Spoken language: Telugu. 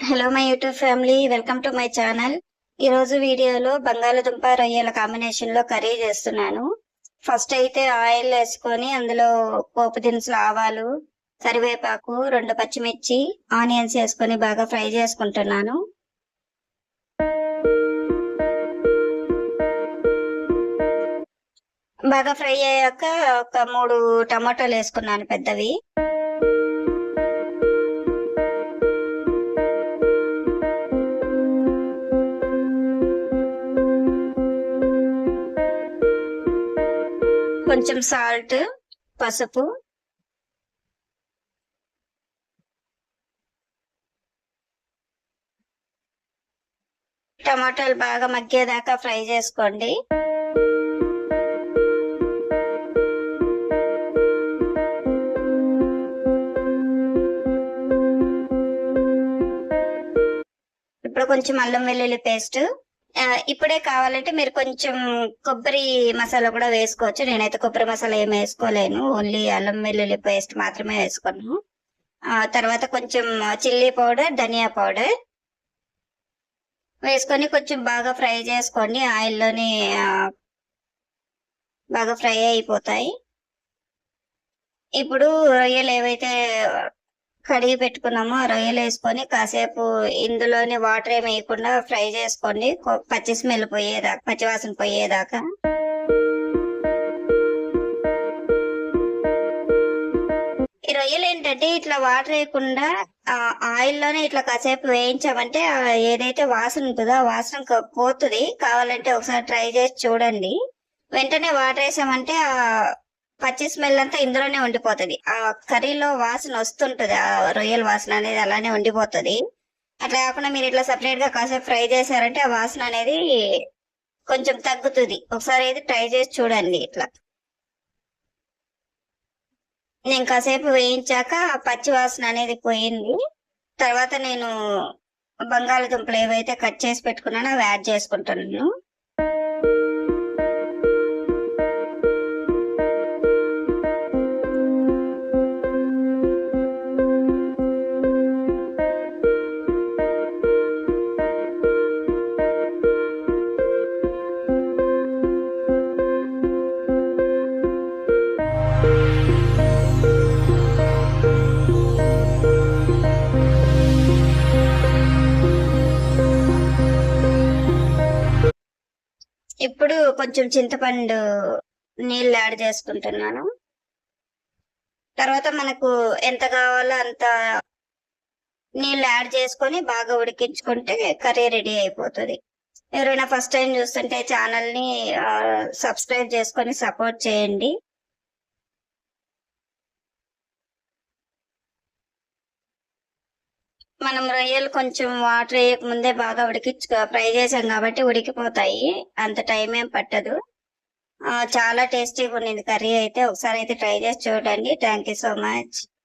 Hello my YouTube family welcome to my channel ఈరోజు వీడియోలో బంగాళదుంప రొయ్యల కాంబినేషన్లో కర్రీ చేస్తున్నాను. ఫస్ట్ అయితే ఆయిల్ వేసుకొని అందులో పోపు దినుసులు ఆవాలు కరివేపాకు రెండు పచ్చిమిర్చి ఆనియన్స్ వేసుకొని బాగా ఫ్రై చేసుకుంటున్నాను. బాగా ఫ్రై అయ్యాక ఒక మూడు టమాటాలు వేసుకున్నాను పెద్దవి. కొంచెం సాల్ట్ పసుపు. టమాటాలు బాగా మగ్గేదాకా ఫ్రై చేసుకోండి. ఇప్పుడు కొంచెం అల్లం వెల్లుల్లి పేస్ట్. ఇప్పుడే కావాలంటే మీరు కొంచెం కొబ్బరి మసాలా కూడా వేసుకోవచ్చు. నేనైతే కొబ్బరి మసాలా ఏం వేసుకోలేను. ఓన్లీ అల్లం వెల్లుల్లి పేస్ట్ మాత్రమే వేసుకున్నాను. ఆ తర్వాత కొంచెం చిల్లీ పౌడర్ ధనియా పౌడర్ వేసుకొని కొంచెం బాగా ఫ్రై చేసుకోండి. ఆయిల్లోని బాగా ఫ్రై అయిపోతాయి. ఇప్పుడు రొయ్యలు ఏవైతే కడిగి పెట్టుకున్నాము ఆ రొయ్యలు వేసుకొని కాసేపు ఇందులోని వాటర్ ఏమి వేయకుండా ఫ్రై చేసుకోండి పచ్చి స్మెల్ పోయేదాకా పచ్చివాసన పోయేదాకా. ఈ రొయ్యలు ఏంటంటే ఇట్లా వాటర్ వేయకుండా ఆయిల్లోనే ఇట్లా కాసేపు వేయించామంటే ఏదైతే వాసన ఉంటుందో ఆ వాసన పోతుంది. కావాలంటే ఒకసారి ట్రై చేసి చూడండి. వెంటనే వాటర్ వేసామంటే ఆ పచ్చి స్మెల్ అంతా ఇందులోనే ఉండిపోతుంది. ఆ కర్రీలో వాసన వస్తుంటది ఆ రొయ్యల వాసన అనేది అలానే ఉండిపోతుంది. అట్లా కాకుండా మీరు ఇట్లా సపరేట్గా కాసేపు ఫ్రై చేశారంటే ఆ వాసన అనేది కొంచెం తగ్గుతుంది. ఒకసారి అయితే ట్రై చేసి చూడండి ఇట్లా. నేను కాసేపు వేయించాక పచ్చి వాసన అనేది పోయింది. తర్వాత నేను బంగాళదుంపలు ఏవైతే కట్ చేసి పెట్టుకున్నానో అవి యాడ్ చేసుకుంటున్నాను. ఇప్పుడు కొంచెం చింతపండు నీళ్ళు యాడ్ చేసుకుంటున్నాను. తర్వాత మనకు ఎంత కావాలో అంత నీళ్ళు యాడ్ చేసుకొని బాగా ఉడికించుకుంటే కర్రీ రెడీ అయిపోతుంది. ఎవరైనా ఫస్ట్ టైం చూస్తుంటే ఛానల్ని సబ్స్క్రైబ్ చేసుకొని సపోర్ట్ చేయండి. మనం రొయ్యలు కొంచెం వాటర్ వేయక ముందే బాగా ఉడికించు ఫ్రై చేసాం కాబట్టి ఉడికిపోతాయి. అంత టైం ఏం పట్టదు. ఆ, చాలా టేస్టీగా ఉన్నింది. కర్రీ అయితే ఒకసారి అయితే ట్రై చేసి చూడండి. Thank you so much